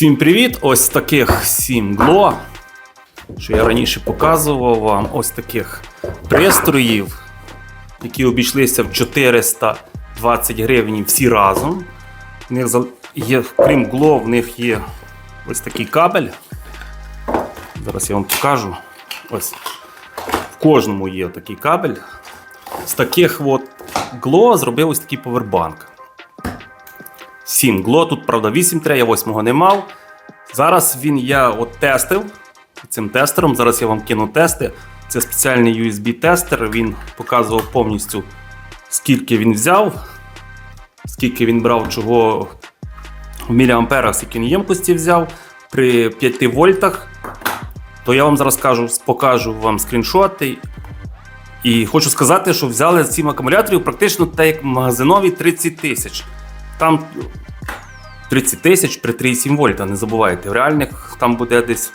Всім привіт! Ось таких 7 гло, що я раніше показував вам, ось таких пристроїв, які обійшлися в 420 гривень всі разом. В них є, крім гло, в них є ось такий кабель. Зараз я вам покажу. Ось. В кожному є такий кабель. З таких от гло зробив ось такий повербанк. 7 гло, тут, правда, 8 треба, я 8 не мав. Зараз він я от тестив цим тестером. Зараз я вам кину тести. Це спеціальний USB-тестер. Він показував повністю, скільки він взяв, скільки він брав, чого в міліамперах, скільки він ємкості взяв при 5 вольтах. То я вам зараз кажу, покажу вам скріншоти. І хочу сказати, що взяли 7 акумуляторів практично так як магазинові 30 тисяч. Там 30 тисяч при 3,7 вольта, не забувайте. В реальних там буде десь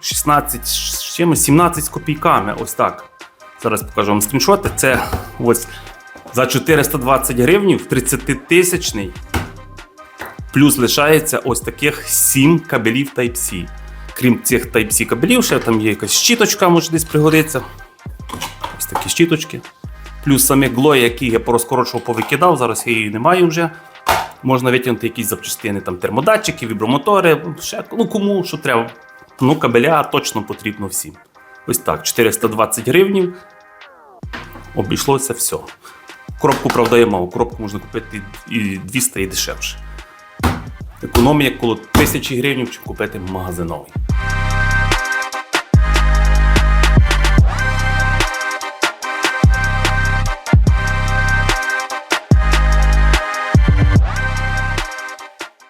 16 з чимось, 17 з копійками. Ось так. Зараз покажу вам скріншоти. Це ось за 420 гривень 30 тисячний. Плюс лишається ось таких 7 кабелів Type-C. Крім цих Type-C кабелів, ще там є якась щіточка, може десь пригодиться. Ось такі щіточки. Плюс самі глої, які я порозкорочував, повикидав, зараз я її не маю вже. Можна витягнути якісь запчастини, там термодатчики, вібромотори, ще ну кому що треба. Ну, кабеля точно потрібно всім. Ось так, 420 гривень. Обійшлося все. Коробку, правда, я мав. Коробку можна купити і 200 і дешевше. Економія коло 1000 гривень, чи купити магазиновий.